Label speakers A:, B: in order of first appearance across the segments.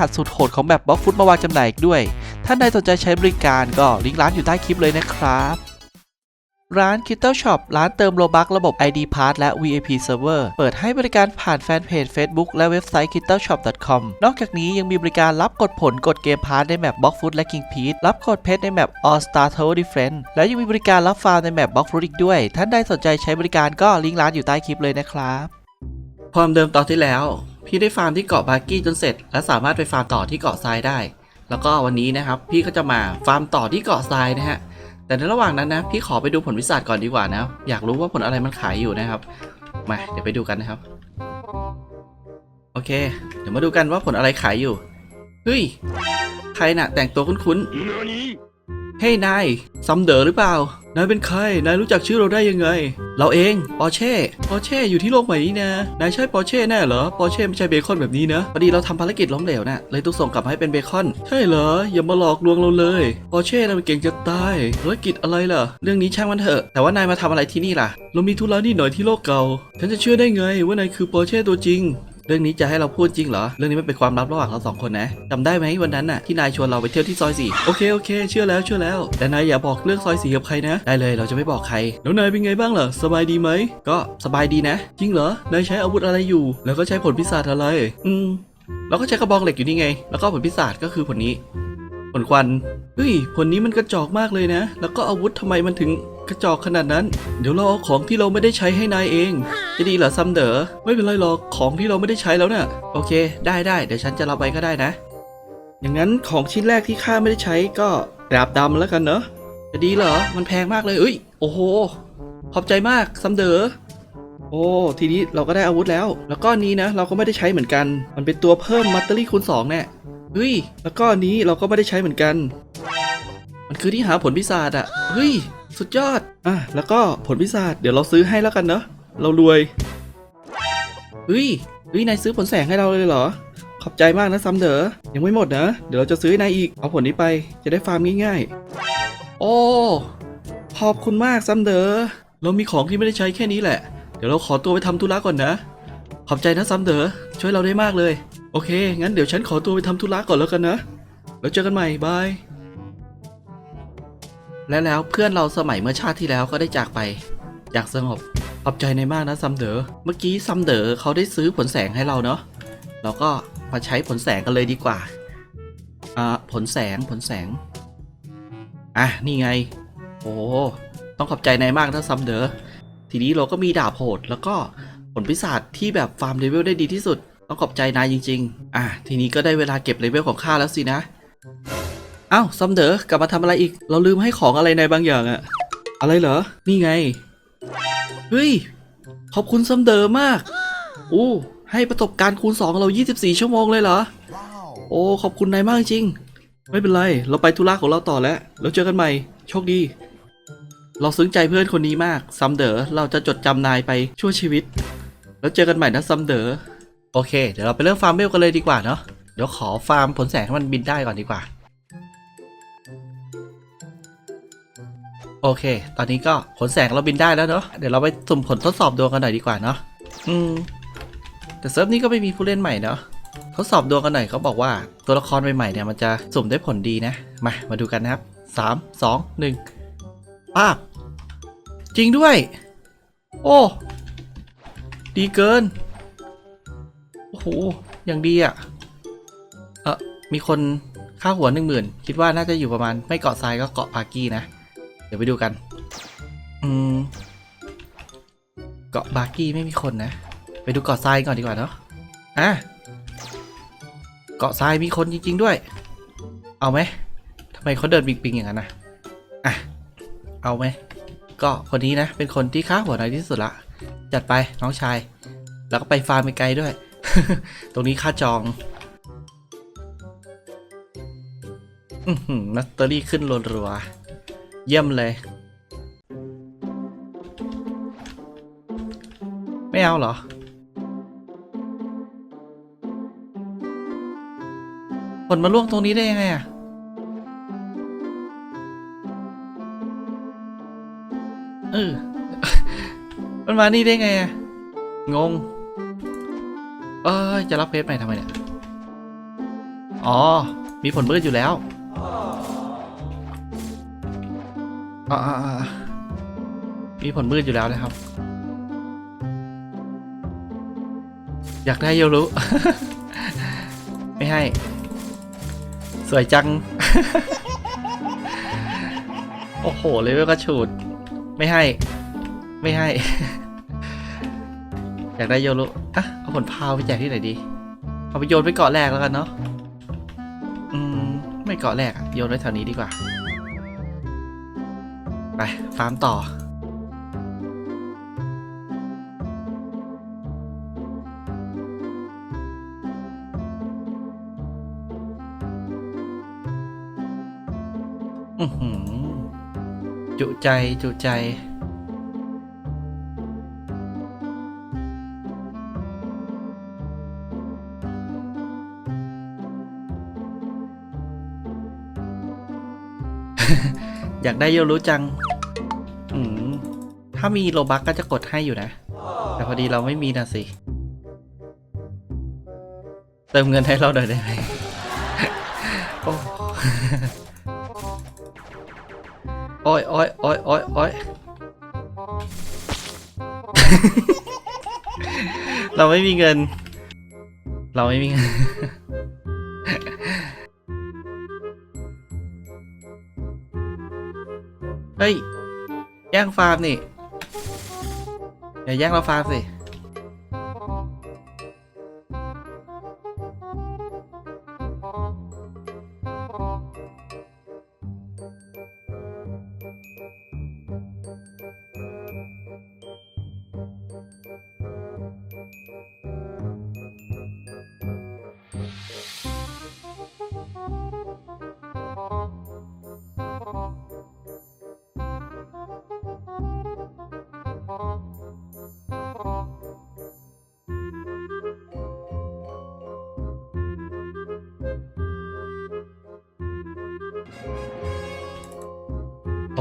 A: หัสสุดโหดของแบบบล็อกฟุตมาวางจำหน่ายอีกด้วย ท่านใดสนใจใช้บริการก็ลิงก์ร้านอยู่ใต้คลิปเลยนะครับร้าน k i t t l e Shop ร้านเติมโลบักระบบ ID Pass และ VIP Server เปิดให้บริการผ่านแฟนเพจ Facebook และเว็บไซต์ k i t t l e Shop com นอกจากนี้ยังมีบริการรับกดผลกดเกมพาร์ทในแมป Block Foot และ King p e t รับกดเพชรในแมป All Star Tower Defense และยังมีบริการรับฟาร์มในแมป Block Foot อีกด้วย ท่านใดสนใจใช้บริการก็ลิงก์ร้านอยู่ใต้คลิปเลยนะครับ ความเดิมตอนที่แล้ว พี่ได้ฟาร์มที่เกาะบาร์กี้จนเสร็จ และสามารถไปฟาร์มต่อที่เกาะทรายได้ แล้วก็วันนี้นะครับ พี่ก็จะมาฟาร์มต่อที่เกาะทรายนะฮะแต่ในระหว่างนั้นนะพี่ขอไปดูผลวิสัชก่อนดีกว่านะอยากรู้ว่าผลอะไรมันขายอยู่นะครับมาเดี๋ยวไปดูกันนะครับ โอเค เดี๋ยวมาดูกันว่าผลอะไรขายอยู่เฮ้ยใครน่ะแต่งตัวคุ้นๆเฮ้ยนายซัมเดอร์หรือเปล่า นายเป็นใคร นายรู้จักชื่อเราได้ยังไง เราเอง ปอเช่ ปอเช่อยู่ที่โลกใหม่นี้นะ นายใช่ปอเช่แน่เหรอ ปอเช่ไม่ใช่เบคอนแบบนี้นะ พอดีเราทำภารกิจล้มเหลวนะเลยต้องส่งกลับให้เป็นเบคอน ใช่เหรอ อย่ามาหลอกลวงเราเลย ปอเช่น่ะมันเก่งจะตาย ภารกิจอะไรล่ะ เรื่องนี้ช่างมันเถอะ แต่ว่านายมาทำอะไรที่นี่ล่ะ เรามีธุระนิดหน่อยที่โลกเก่า ฉันจะเชื่อได้ไงว่านายคือปอเช่ตัวจริงเรื่องนี้จะให้เราพูดจริงเหรอ เรื่องนี้ไมันเป็นความลับระหว่างเราสองคนนะจำได้ไหมวันนั้นน่ะที่นายชวนเราไปเที่ยวที่ซอยสี่โอเคโอเคเชื่อแล้วเชื่อแล้ว แต่นายอย่าบอกเรื่องซอยสี่กับใครนะ ได้เลยเราจะไม่บอกใคร แล้วนายเป็นไงบ้างล่ะสบายดีไหม ก็สบายดีนะ จริงเหรอนายใช้อาวุธอะไรอยู่ แล้วก็ใช้ผลพิศาจอะไร อืมเราก็ใช้กระบองเหล็กอยู่นี่ไง แล้วก็ผลพิศาจก็คือผลนี้ ผลควันเฮ้ยผลนี้มันกระจอกมากเลยนะ แล้วก็อาวุธทำไมมันถึงกระจอกขนาดนั้น เดี๋ยวเราเอาของที่เราไม่ได้ใช้ให้นายเอง จะดีเหรอซัมเดอร์ไม่เป็นไรหรอกของที่เราไม่ได้ใช้แล้วเนี่ยโอเค ได้ได้เดี๋ยวฉันจะรับไปก็ได้นะ อย่างนั้นของชิ้นแรกที่ข้าไม่ได้ใช้ก็ดาบดำแล้วกันเนอะจะดีเหรอมันแพงมากเลยเอ้ยโอ้โหขอบใจมากซัมเดอร์โอ้ทีนี้เราก็ได้อาวุธแล้ว แล้วก็อันนี้นะ เราก็ไม่ได้ใช้เหมือนกัน มันเป็นตัวเพิ่มมัตเตอรี่คูณสองเนี่ยเฮ้ยแล้วก็อันนี้เราก็ไม่ได้ใช้เหมือนกัน มันคือที่หาผลพิศาจอะเฮ้ย สุดยอด อะ แล้วก็ผลพิศาจเดี๋ยวเราซื้อให้แล้วกันเนอะเรารวยเฮ้ยเฮ้ยนายซื้อผลแสงให้เราเลยเหรอ ขอบใจมากนะซัมเดอยังไม่หมดนะ เดี๋ยวเราจะซื้อให้นายอีก เอาผลนี้ไป จะได้ฟาร์มง่ายๆ โอ้ ขอบคุณมากซัมเดอเรามีของที่ไม่ได้ใช้แค่นี้แหละ เดี๋ยวเราขอตัวไปทำธุระก่อนนะ ขอบใจนะซัมเดอช่วยเราได้มากเลย โอเค งั้นเดี๋ยวฉันขอตัวไปทำธุระก่อนแล้วกันนะ แล้วเจอกันใหม่ บาย และแล้วเพื่อนเราสมัยเมื่อชาติที่แล้วก็ได้จากไป อยางสงบ ขอบใจในมากนะซัมเดอเมื่อกี้ซัมเดอเขาได้ซื้อผลแสงให้เราเนาะเราก็มาใช้ผลแสงกันเลยดีกว่า อ่า ผลแสงผลแสง อะ นี่ไง โอ้ต้องขอบใจนายมากนะซัมเดอทีนี้เราก็มีดาบโหด แล้วก็ผลพิศาจที่แบบฟาร์มเลเวลได้ดีที่สุด ต้องขอบใจนายจริง ๆ อะ ทีนี้ก็ได้เวลาเก็บเลเวลของข้าแล้วสินะ อ้าวซัมเดอกลับมาทำอะไรอีก เราลืมให้ของอะไรในบางอย่างอะอะไรเหรอ นี่ไง เฮ้ย ขอบคุณซัมเดอมากโอ้ให้ประสบการณ์คูณ 2 เรา 24 ชั่วโมงเลยเหรอ โอ้ ขอบคุณนายมากจริง ไม่เป็นไร เราไปธุระของเราต่อแล้ว แล้วเจอกันใหม่ โชคดี เราซึ้งใจเพื่อนคนนี้มาก ซัมเดอเราจะจดจำนายไปชั่วชีวิต แล้วเจอกันใหม่นะซัมเดอโอเค เดี๋ยวเราไปเริ่มฟาร์มเวลกันเลยดีกว่าเนาะ เดี๋ยวขอฟาร์มผลแสงให้มันบินได้ก่อนดีกว่า โอเค ตอนนี้ก็ผลแสงเราบินได้แล้วเนาะ เดี๋ยวเราไปสุ่มผลทดสอบดวงกันหน่อยดีกว่าเนาะ อืม แต่เซิร์ฟนี้ก็ไม่มีผู้เล่นใหม่เนาะ ทดสอบดวงกันหน่อยเขาบอกว่าตัวละครใหม่ๆเนี่ยมันจะสุ่มได้ผลดีนะ มา มาดูกันนะครับสามสองหนึ่งป้าบ จริงด้วย โอ้ ดีเกิน โอ้โห อย่างดีอะ เออมีคนค่าหัวหนึ่งหมื่นคิดว่าน่าจะอยู่ประมาณไม่เกาะทรายก็เกาะปากี้นะ ดี๋ยวไปดูกัน อืม เกาะบาร์กี้ไม่มีคนนะ ไปดูเกาะทรายก่อนดีกว่าเนาะ อะ เกาะทรายมีคนจริง ๆ ด้วย เอาไหมทำไมเขาเดินบิงปิงอย่างนั้นนะอะ เอาไหม ก็คนนี้นะ เป็นคนที่ค่าหัวน้อยที่สุดละ จัดไปน้องชาย แล้วก็ไปฟาร์มไปไกลด้วย ตรงนี้ค่าจองอือหือนัตเตอรี่ขึ้นรัวๆ เยี่ยมเลย ไม่เอาเหรอ ผลมาล่วงตรงนี้ได้ยังไงอะเออ มันมานี่ได้ไงอะงง เอ้ยจะรับเพจใหม่ทำไมเนี่ย อ๋อ มีผลมืดอยู่แล้ว อ่าๆๆมีผลมืดอยู่แล้วนะครับ อยากได้โยรุไม่ให้ สวยจัง โอ้โหเลเวลกระฉูด ไม่ให้ ไม่ให้ อยากได้โยรุอะเอาผลพาวไปแจกที่ไหนดี เอาไปโยนไปเกาะแรกแล้วกันเนาะ อืม ไม่เกาะแรกอะโยนไว้แถวนี้ดีกว่า ไปฟาร์มต่ออือหือจุใจ จุใจ อยากได้โยรู้จัง ถ้ามีโลบักก็จะกดให้อยู่นะ แต่พอดีเราไม่มีนะสิ เติมเงินให้เราหน่อยได้ไหมโอ้โอ้ยโอ้ยโอ้ยโอ้ยโอ้ยเราไม่มีเงิน เราไม่มีเงิน เฮ้ย แย่งฟาร์มนี่ อย่าแย่งเราฟาร์มสิ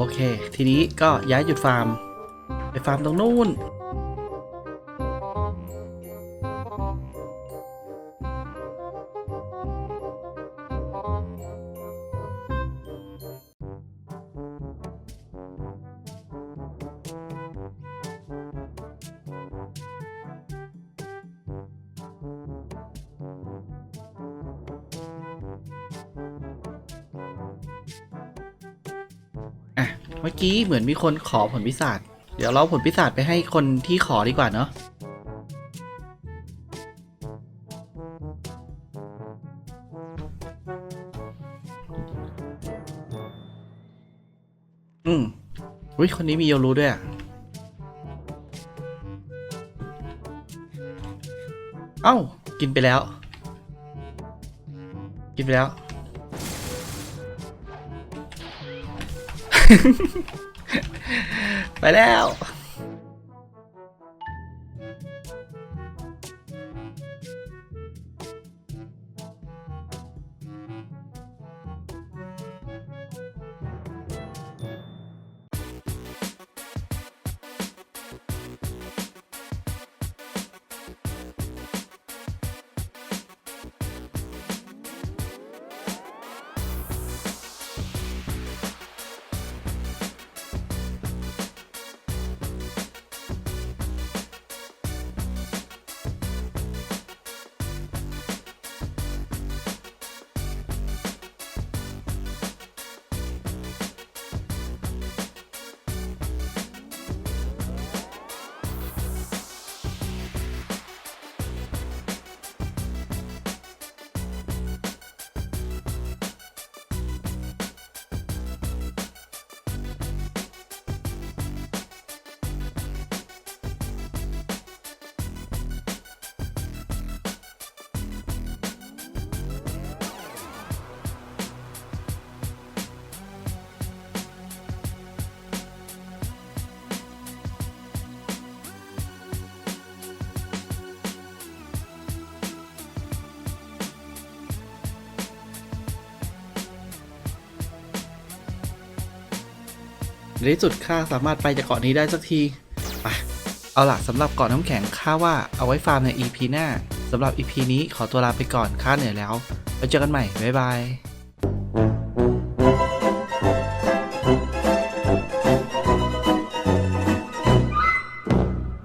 A: โอเค ทีนี้ก็ย้ายหยุดฟาร์ม ไปฟาร์มตรงนู้น เมื่อกี้เหมือนมีคนขอผลพิศาจเดี๋ยวเราผลพิศาจไปให้คนที่ขอดีกว่าเนาะอืมอุ้ยคนนี้มีโยรู้ด้วยอะเอ้า กินไปแล้ว กินไปแล้ว ไปแล้ว ในที่สุดข้าสามารถไปจากเกาะนี้ได้สักทีไปเอาล่ะสำหรับเกาะน้ำแข็งข้าว่าเอาไว้ฟาร์มใน EP หน้าสำหรับ EP นี้ขอตัวลาไปก่อนข้าเหนื่อยแล้ว แล้วเจอกันใหม่ บ๊ายบาย